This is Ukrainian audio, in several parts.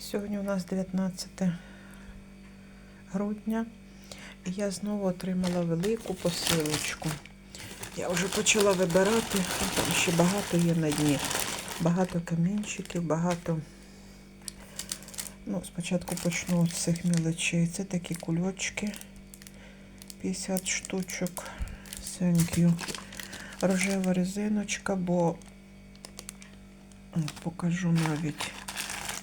Сьогодні у нас 19 грудня. І я знову отримала велику посилочку. Я вже почала вибирати, ну, там ще багато є на дні. Багато камінчиків, багато. Ну, спочатку почну з цих мілочей. Це такі кульочки. 50 штучок. You. Рожева резиночка, бо покажу навіть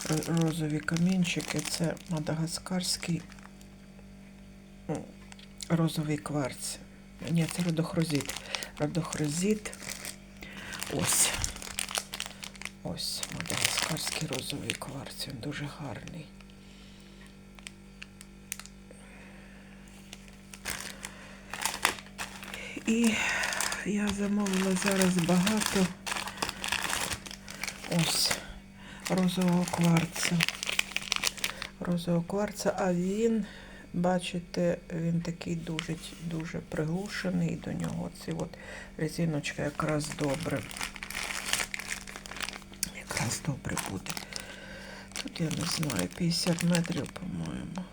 розові камінчики. Це мадагаскарський розовий кварц. Ні, це родохрозит. Родохрозит. Ось. Ось мадагаскарський розовий кварц. Він дуже гарний. І я замовила зараз багато ось розового кварца. Розового кварца, а він, бачите, він такий дуже, дуже приглушений, до нього ці от резиночка якраз добре. Якраз добре буде. Тут я не знаю, 50 метрів, по-моєму.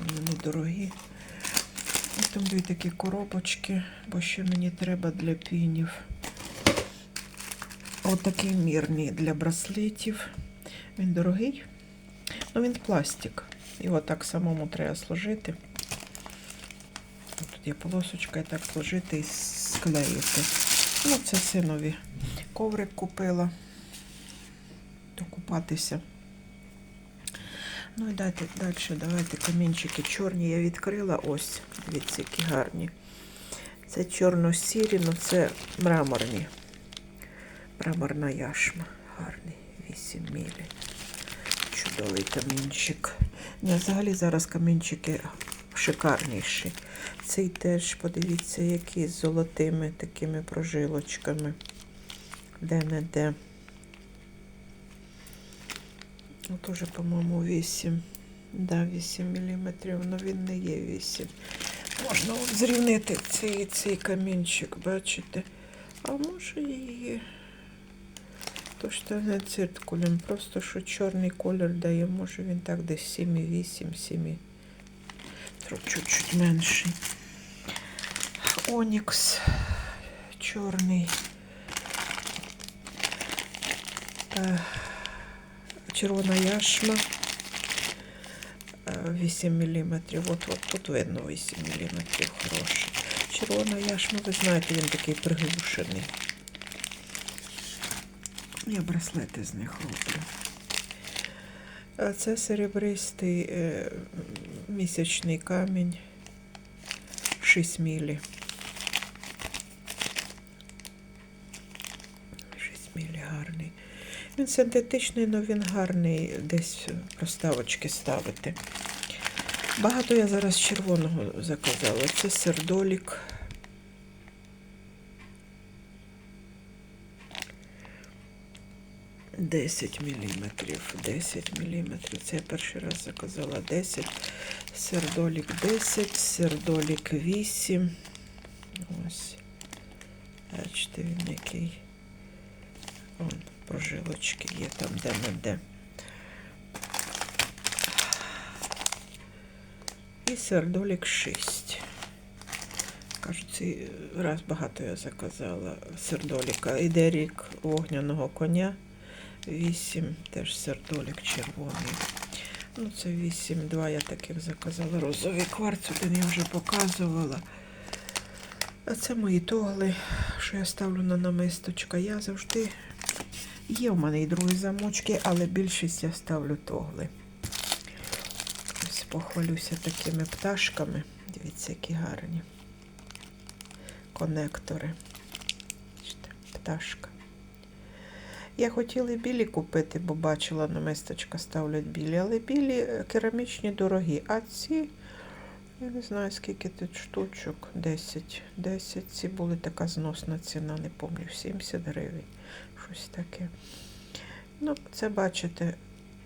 Вони Недорогі. І там дві такі коробочки, бо ще мені треба для пінів. Отакий мірний для браслетів. Він дорогий, ну він пластик. Його так самому треба сложити. Тут є полосочка, і так сложити і склеїти. Ну, це синові коврик купила. Докупатися. Ну і дайте далі, давайте камінчики чорні. Я відкрила ось. Дивіться, які гарні. Це чорно-сірі, ну це мраморні. Мраморна яшма. Гарний. 8 мілі. Чудовий камінчик. Ні, взагалі зараз камінчики шикарніші. Цей теж, подивіться, які з золотими такими прожилочками. Де-не-де. От уже, по-моєму, 8. Да, 8 мм, але він не є 8. Можна зрівнити цей, цей камінчик, бачите? А може і є. То що не циркулем, просто що чорний колір дає, може він так десь 7,8, 7, трохи чуть-чуть менший. Онікс чорний. Е, червона яшма. Е, 8 мм. От, от тут видно 8 мм хороший. Червона яшма, ви знаєте, він такий приглушений. Я браслети з них роблю. А це серебристий е, місячний камінь 6 мілі. 6 мілі гарний. Він синтетичний, але він гарний десь проставочки ставити. Багато я зараз червоного заказала. Це сердолік. Десять міліметрів. 10 міліметрів. Це я перший раз заказала 10. Сердолік 10, сердолік 8. Ось. Бачите, він який. Вон, прожилочки є там де-не-де. І сердолік 6. Кажуть, цей раз багато я заказала сердоліка. Іде рік вогняного коня. 8, теж сердолік червоний. Ну, це 8, 2 я таких заказала. Розовий кварц, один я вже показувала. А це мої тогли, що я ставлю на намисточка. Я завжди є в мене і другі замочки, але більшість я ставлю тогли. Ось похвалюся такими пташками. Дивіться, які гарні. Конектори. Пташка. Я хотіла білі купити, бо бачила, намисточка ставлять білі, але білі е, керамічні дорогі. А ці, я не знаю, скільки тут штучок, 10. 10. Ці були така зносна ціна, не пам'ятаю, 70 гривень. Щось таке. Ну, це бачите,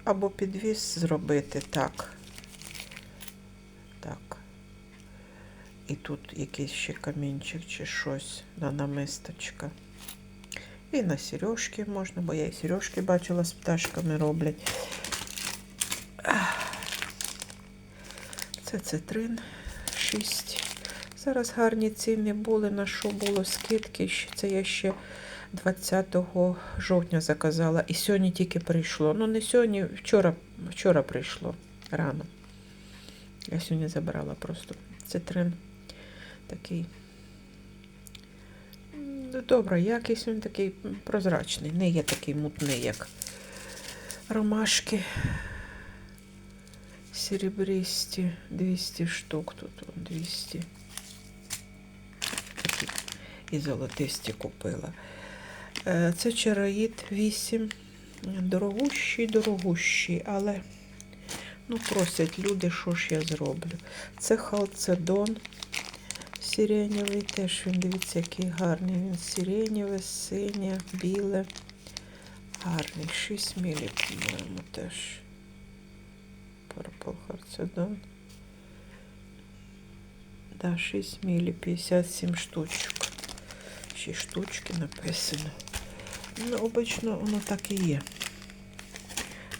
або підвіз зробити так. Так. І тут якийсь ще камінчик чи щось на намисточка. І на сережки можна, бо я і сережки бачила з пташками роблять. Це цитрин 6. Зараз гарні ціни були, на що було скидки. Це я ще 20 жовтня заказала. І сьогодні тільки прийшло. Ну, не сьогодні, вчора, вчора прийшло рано. Я сьогодні забрала просто цитрин такий. М, Добра якість, він такий прозрачний, не є такий мутний, як ромашки. Серебристі, 200 штук, тут 200. Такі І золотисті купила. Е, Це чароїд 8. Дорогущий, дорогущий, але ну, просять люди, що ж я зроблю. Це халцедон сиренєвий, теж він, дивіться, який гарний. Він сиренєве, синє, біле. Гарний, 6 мілі, по-моєму, теж. Purple Харцедон. Да, 6 мілі, 57 штучок. 6 штучки написано. Ну, обично воно так і є.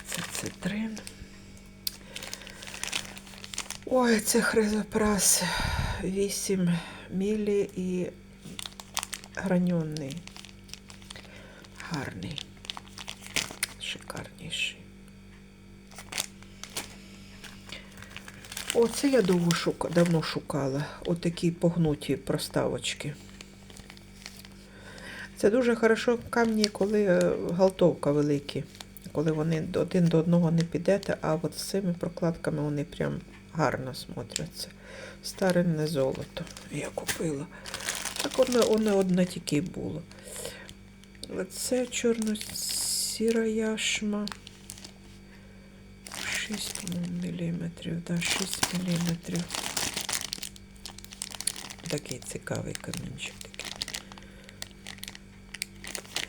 Це цитрин. Ой, це хризопрас 8 мілі і граньонний. Гарний. Шикарніший. Оце я довго шука, давно шукала. Отакі погнуті проставочки. Це дуже хорошо камні, коли е, галтовка великі, коли вони один до одного не підете, а от з цими прокладками вони прям гарно смотряться. Старинне золото я купила. Так воно, воно одне тільки було. Це чорно-сіра яшма. 6 міліметрів, да, 6 міліметрів. Такий цікавий камінчик такий.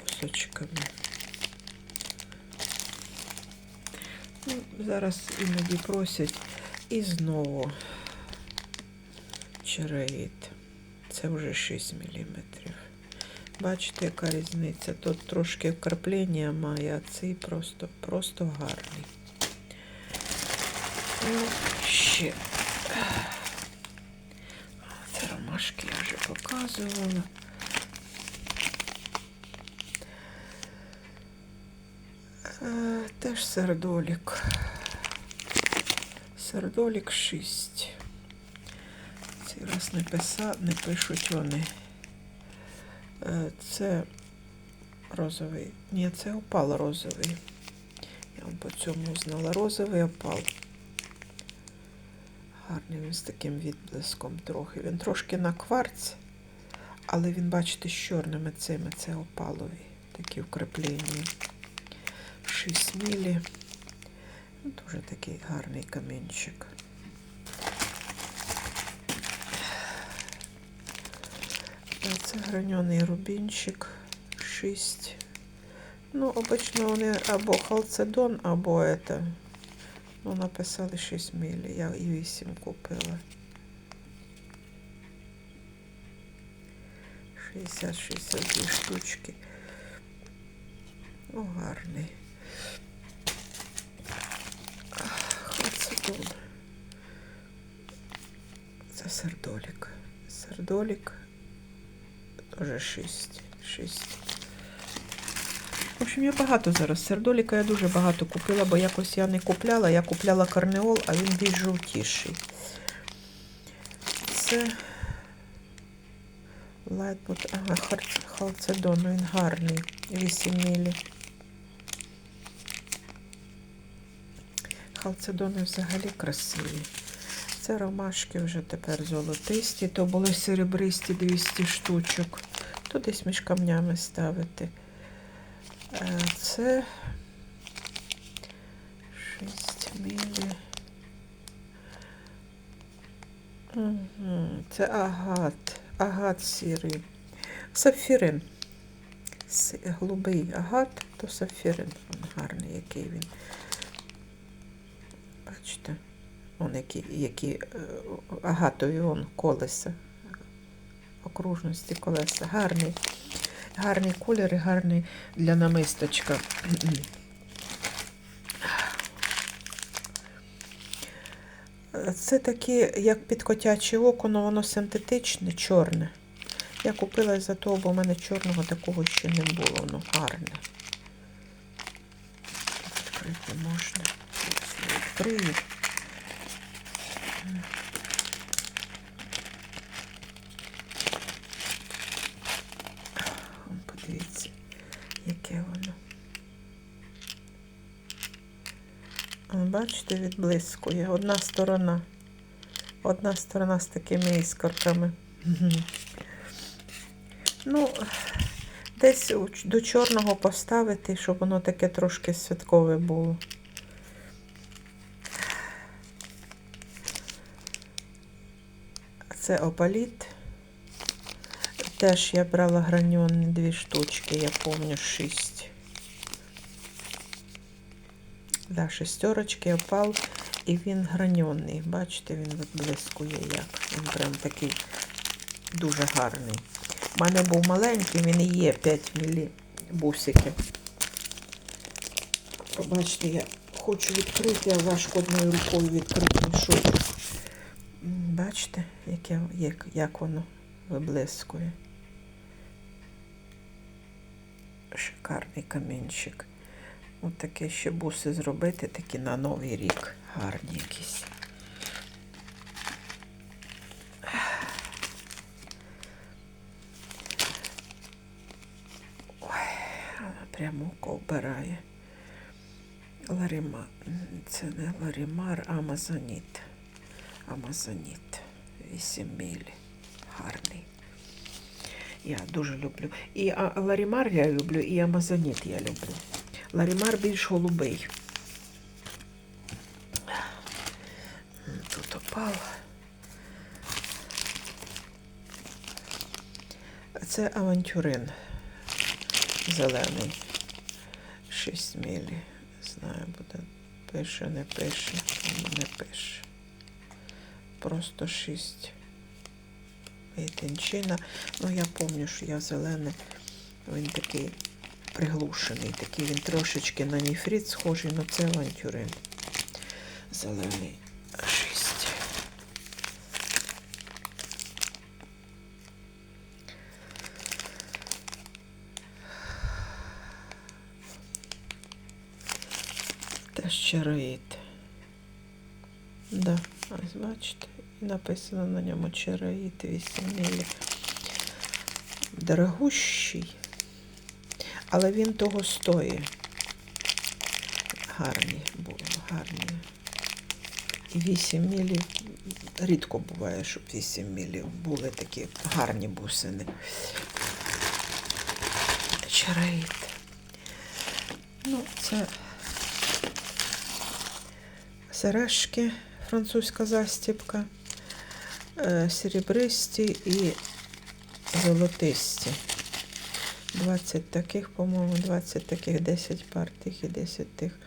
Кусочками. Ну, зараз іноді просять і знову череїт. Це вже 6 міліметрів. Бачите, яка різниця? Тут трошки вкраплення має, а цей просто, просто гарний. Ну, ще. Це ромашки я вже показувала. Е, Теж сердолік. Сердолік 6. Цей раз не писа, не пишуть вони. Е, Це розовий. Ні, це опал розовий. Я вам по цьому знала розовий опал. Гарний він з таким відблиском трохи. Він трошки на кварц, але він, бачите, з чорними цими це опалові. Такі вкраплення. 6 мілі. Ну, Дуже такий гарний камінчик. Це граньоний рубінчик 6. Ну, обично вони або халцедон, або это. Ну, написали 6 мілі. Я і 8 купила. 60-62 штучки. О, гарний. Халцедон. Це сердолік. Сердолік теж 6. 6. В общем, я багато зараз. Сердоліка я дуже багато купила, бо якось я не купляла. Я купляла карнеол, а він більш жовтіший. Це Лайтбот, ага, халцедон, він гарний. 8 мілі. Халцедони взагалі красиві. Це ромашки вже тепер золотисті, то були серебристі 200 штучок. То десь між камнями ставити. Е, Це 6 мілі. Це агат. Агат сірий. Сапфірин. Голубий агат, то сапфірин. Гарний, який він. Бачите? Вон які, які е, агатові вон колеса. Окружності колеса. Гарний. Гарний колір і гарний для намисточка. Це таке, як під котяче око, але воно синтетичне, чорне. Я купила із-за того, бо в мене чорного такого ще не було, воно гарне. Відкрити можна. Відкрию. Вон, Подивіться, яке воно. Вон, Бачите, відблискує. Одна сторона. Одна сторона з такими іскорками. Ну, десь до чорного поставити, щоб воно таке трошки святкове було. Це опаліт. Теж я брала граньонні дві штучки, я пам'ятаю, шість. Да, шестерочки опал, і він граньонний. Бачите, він відблискує як. Він прям такий дуже гарний. У мене був маленький, він і є 5 мілі бусики. Побачите, я хочу відкрити, а важко одною рукою відкрити мішочок. Бачите, яке, як, як воно виблискує. Шикарний камінчик. Ось таке ще буси зробити, такі на Новий рік. Гарні якісь. Прямо око вбирає. Ларіма. Це не Ларімар, а Амазоніт. Амазоніт. 8 мілі. Гарний. Я дуже люблю. І Ларімар я люблю, і Амазоніт я люблю. Ларімар більш голубий. Тут опав. Це авантюрин зелений. 6 мілі. Знаю, буде пише, не пише, не пише. Просто 6. Тенчина. Ну, я пам'ятаю, що я зелений. Він такий приглушений, такий він трошечки на ніфрит схожий, але це авантюрин. Зелений. 6. Теж чароїд. Да, ось бачите, і написано на ньому чароїд 8 мілі. Дорогущий, але він того стоїть. Гарні було, гарні. І 8 мілів. Рідко буває, щоб 8 мілів були такі гарні бусини. Чароїд. Ну, це сережки, французька застіпка, е, серебристі і золотисті. 20 таких, по-моєму, 20 таких, 10 пар тих і 10 тих.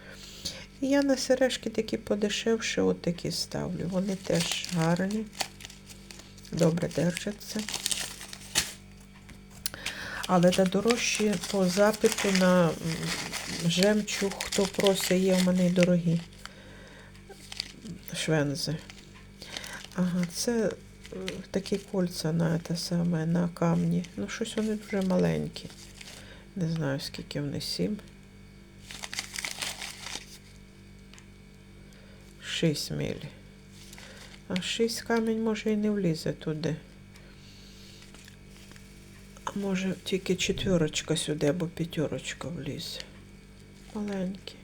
І я на сережки такі подешевше, от ставлю. Вони теж гарні, добре держаться. Але на дорожчі по запиту на жемчуг, хто просить, є в мене й дорогі швензи. Ага, це такі кольця на те саме, на камні. Ну, щось вони дуже маленькі. Не знаю, скільки вони сім. Шість мілі. А шість камінь може і не влізе туди. А може тільки четверочка сюди або п'ятерочка влізе. Маленькі.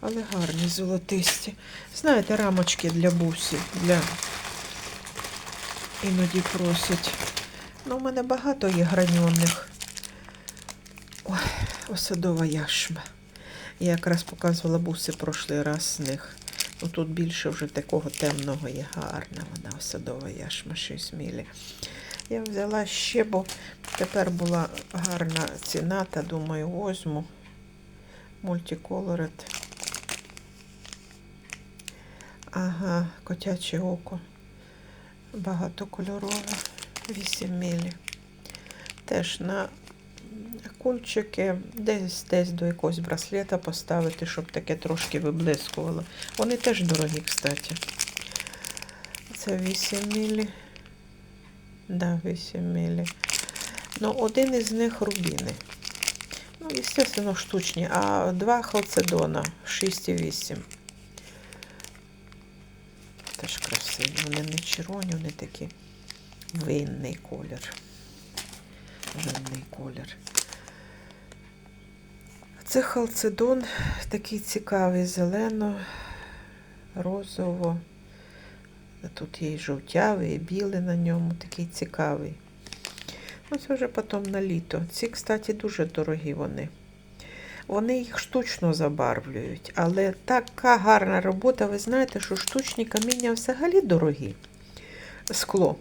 Але гарні, золотисті. Знаєте, рамочки для бусів, для іноді просять. Ну, у мене багато є граньонних. Ой, осадова яшма. Я якраз показувала буси прошлий раз з них. Ну, тут більше вже такого темного є гарна вона, осадова яшма 6 мілі. Я взяла ще, бо тепер була гарна ціна, та думаю, возьму. Мультиколорет. Ага, котяче око. Багатокольорове. 8 мілі. Теж на Кульчики десь десь до якогось браслета поставити, щоб таке трошки виблискувало. Вони теж дорогі, кстати. Це 8 мілі. Да, 8 мілі. Ну, один із них рубіни. Ну, звісно, штучні, а два халцедона 6,8. Теж. Вони не червоні, вони такі винний колір. Винний колір. Це халцедон такий цікавий, зелено, розово. Тут є і жовтявий, і білий на ньому, такий цікавий. Ну, це вже потім на літо. Ці, кстати, дуже дорогі вони. Вони їх штучно забарвлюють, але така гарна робота. Ви знаєте, що штучні каміння взагалі дорогі. Скло.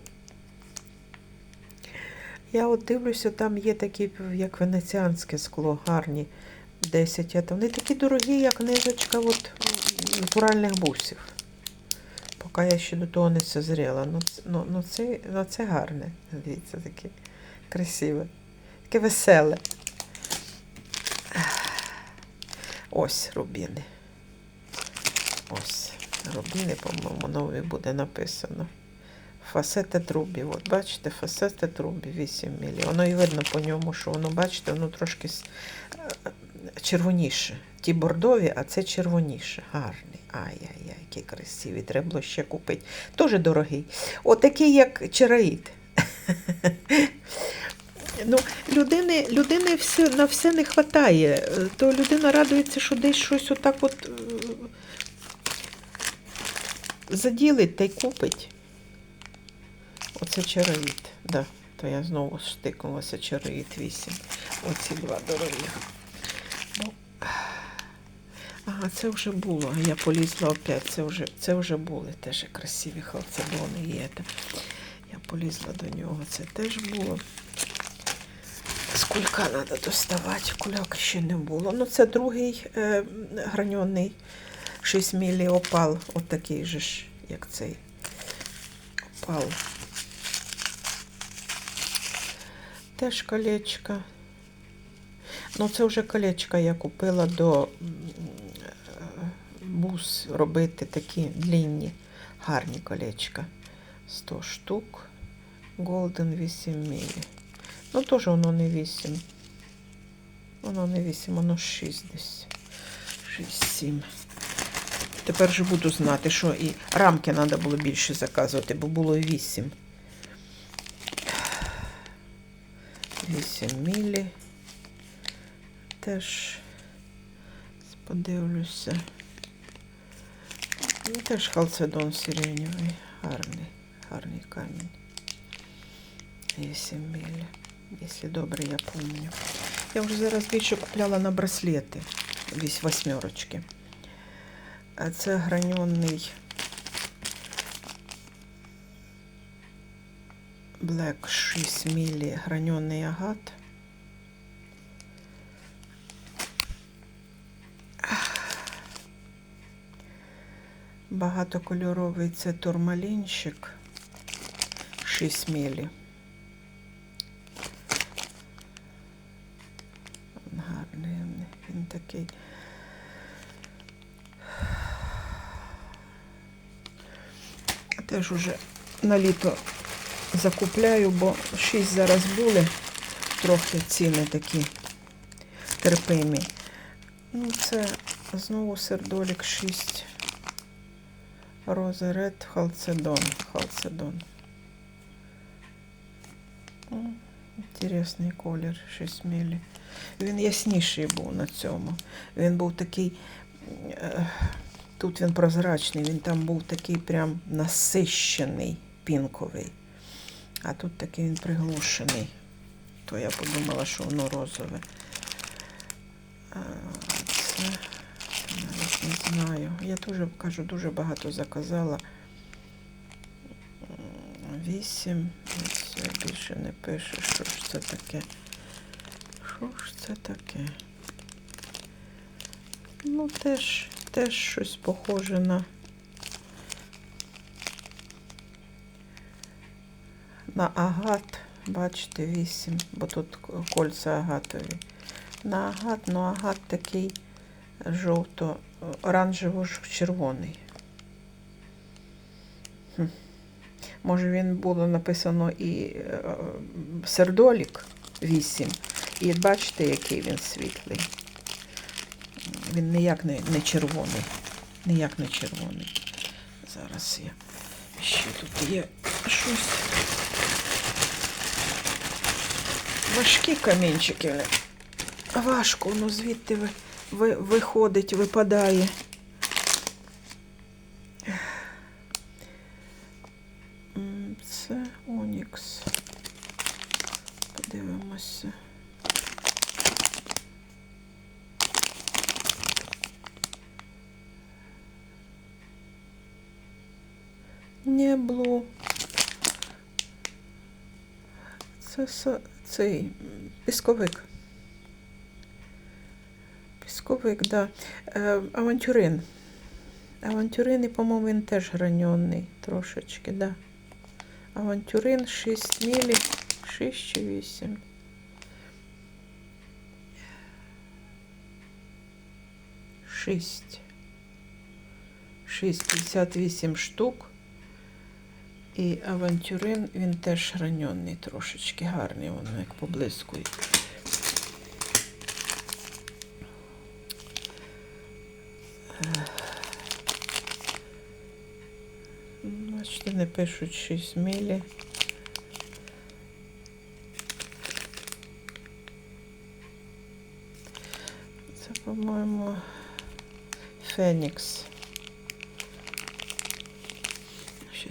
Я от дивлюся, там є такі, як венеціанське скло, гарні 10. а Вони такі дорогі, як нижечка от, натуральних бусів. Поки я ще до того не созріла. Ну, ну, ну, це, ну це гарне. Дивіться, таке красиве. Таке веселе. Ось рубіни. Ось. Рубіни, по-моєму, нові буде написано. Фасете трубі. От бачите, фасете трубі 8 мілі. Воно і видно по ньому, що воно, бачите, воно трошки е, червоніше. Ті бордові, а це червоніше. Гарний. Ай-яй-яй, які красиві. Треба було ще купити. Дуже дорогий. Отакий, як чераїд. Ну, людини, людини все, на все не вистачає. То людина радується, що десь щось отак от е, заділить та й купить. Оце чаровіт, да. То я знову стикнулася чаровіт 8. Оці два дорогі. Ну, ага, це вже було. Я полізла опять. Це вже, це вже були теж красиві халцедони є. Я полізла до нього. Це теж було. Кулька треба доставати. Куляк ще не було. Ну, це другий е, граньонний 6 мілі опал. От такий же ж, як цей опал. Теж колечко. Ну, це вже колечко я купила до е, бус робити такі длінні, гарні колечка. 100 штук. Golden 8 мілі. Ну, теж воно не 8. Воно не 8, воно 6 десь. 6-7. Тепер вже буду знати, що і рамки треба було більше заказувати, бо було і 8. 8 мілі. Теж подивлюся. Ну, Теж халцедон сиреневий. Гарний, гарний камінь. 8 мілі. Якщо добре, я пам'ятаю. Я вже зараз більше купляла на браслети. Весь восьмерочки. А це граньонний Black 6 мілі граньонний агат. Багатокольоровий це турмалінчик 6 мілі. Гарний він, він такий. Теж уже на літо закупляю, бо 6 зараз були, трохи ціни такі терпимі. Ну, це знову сердолік 6. Роза Халцедон. Халцедон. О, Інтересний колір 6 мілі. Він ясніший був на цьому. Він був такий. е, Тут він прозрачний, він там був такий прям насищений, пінковий. А тут такий він приглушений. То я подумала, що воно розове. Це навіть не знаю. Я теж кажу, дуже багато заказала. М, Вісім. Все більше не пише. Що ж це таке? Що ж це таке? Ну, теж, теж щось похоже на. На агат Бачите, 8, бо тут к- кольця агатові. На агат, ну агат такий жовто, оранжево-червоний. Може він було написано і е, сердолік 8. І бачите, який він світлий. Він ніяк не, не червоний. Ніяк не червоний. Зараз я ще тут є щось. Важкі камінчики. Важко, воно звідти ви, ви, виходить, випадає. М, Це Онікс. Подивимося. Не блу. Це цей пісковик. Пісковик, да. Е, авантюрин. Авантюрин, і, по-моєму, він теж граньонний трошечки, да. Авантюрин 6 мілі, 6 чи 8. Шість. 68 штук. І авантюрин, він теж граньонний трошечки гарний, воно як поблискує. Бачите, не пишуть 6 мілі. Це, по-моєму, Фенікс.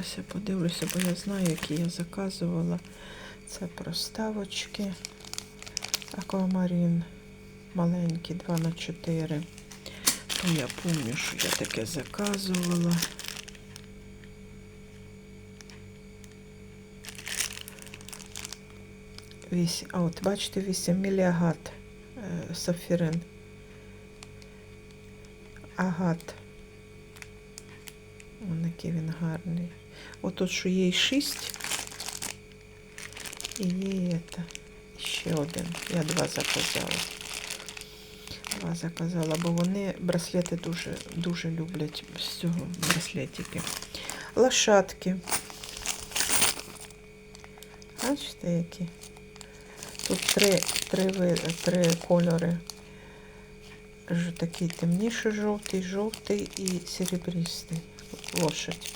Зараз я подивлюся, бо я знаю, які я заказувала. Це проставочки. Аквамарін. Маленькі 2 на 4. То я пам'ятаю, що я таке заказувала. Вісім. А от бачите, 8 міліагат е, сапфірин. Агат. Який він гарний. От тут, що є 6. І є. Ще один. Я два заказала. Два заказала, бо вони браслети дуже, дуже люблять з цього браслетики. Лошадки. Бачите, які? Тут три, три, три кольори. Такий темніший жовтий, жовтий і серебристий. Лошадь.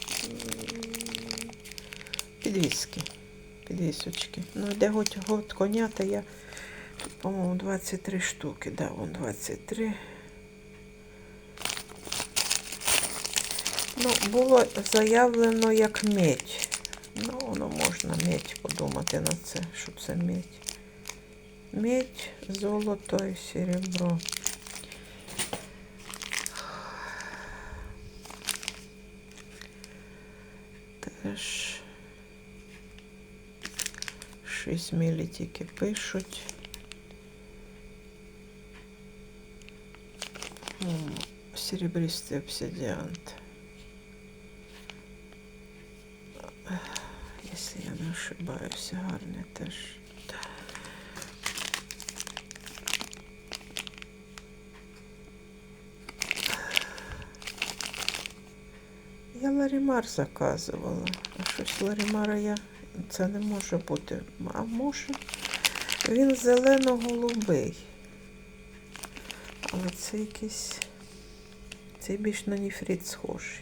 Підвіски. Підвісочки. Ну, де год, год коня, то я, по-моєму, 23 штуки. Да, вон 23. Ну, було заявлено як медь. Ну, воно можна медь подумати на це, що це медь. Медь, золото і серебро. Теж 6 мілі тільки пишуть. О, Серебристий обсидіант. Якщо я не ошибаюся, гарний теж. Я Ларімар заказувала. Щось Ларімара я. Це не може бути. А може. Він зелено-голубий. Але це якийсь. Цей більш на ніфрит схожий.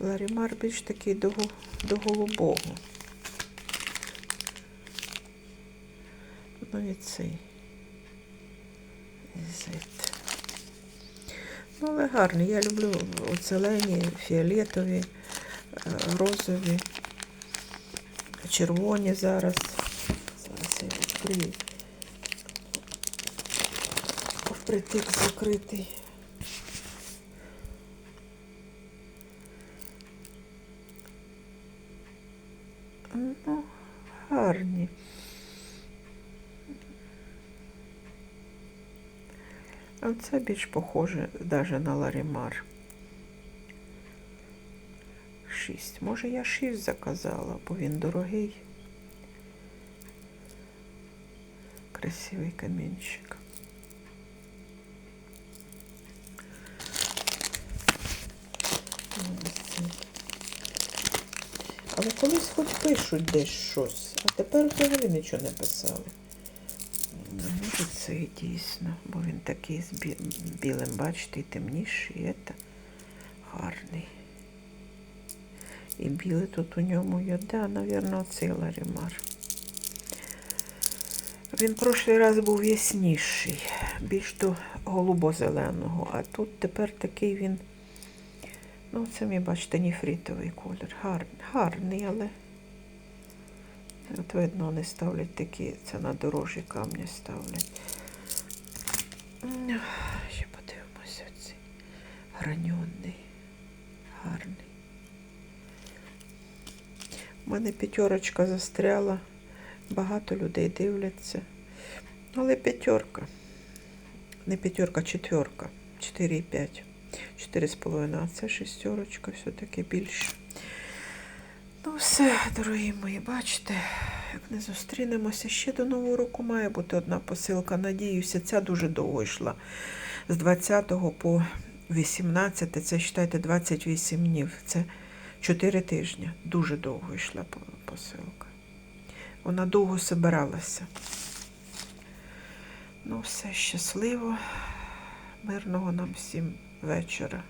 Ларімар більш такий до, до голубого. Ну і цей. Зет. Ну, але гарний. Я люблю зелені, фіолетові, е, розові, червоні зараз. Зараз я відкрию. Впритик закритий. Ну, гарні. А це більш похоже навіть на Ларімар. Шість. Може я шість заказала, бо він дорогий. красивий камінчик. Але колись хоч пишуть десь щось, а тепер взагалі нічого не писали. Це дійсно, бо він такий з білим, бачите, і темніший, і це гарний. І білий тут у ньому є, да, навірно, оцей ларімар. Він прошлий раз був ясніший, більш до голубо-зеленого, а тут тепер такий він, ну, це мій, бачите, ніфрітовий колір. Гар, гарний, але от видно, вони ставлять такі, це на дорожі камні ставлять. Ще подивимося цей граньонний, гарний. У мене п'ятерочка застряла. Багато людей дивляться. Але п'ятерка. Не п'ятерка, четверка. 4,5. 4,5. А це шестерочка, все-таки більше. Ну, все, дорогі мої, бачите, як не зустрінемося. Ще до Нового року має бути одна посилка. Надіюся, ця дуже довго йшла. З 20 по 18, це вважайте 28 днів. Це 4 тижні. Дуже довго йшла посилка. Вона довго збиралася. Ну, все щасливо. Мирного нам всім вечора.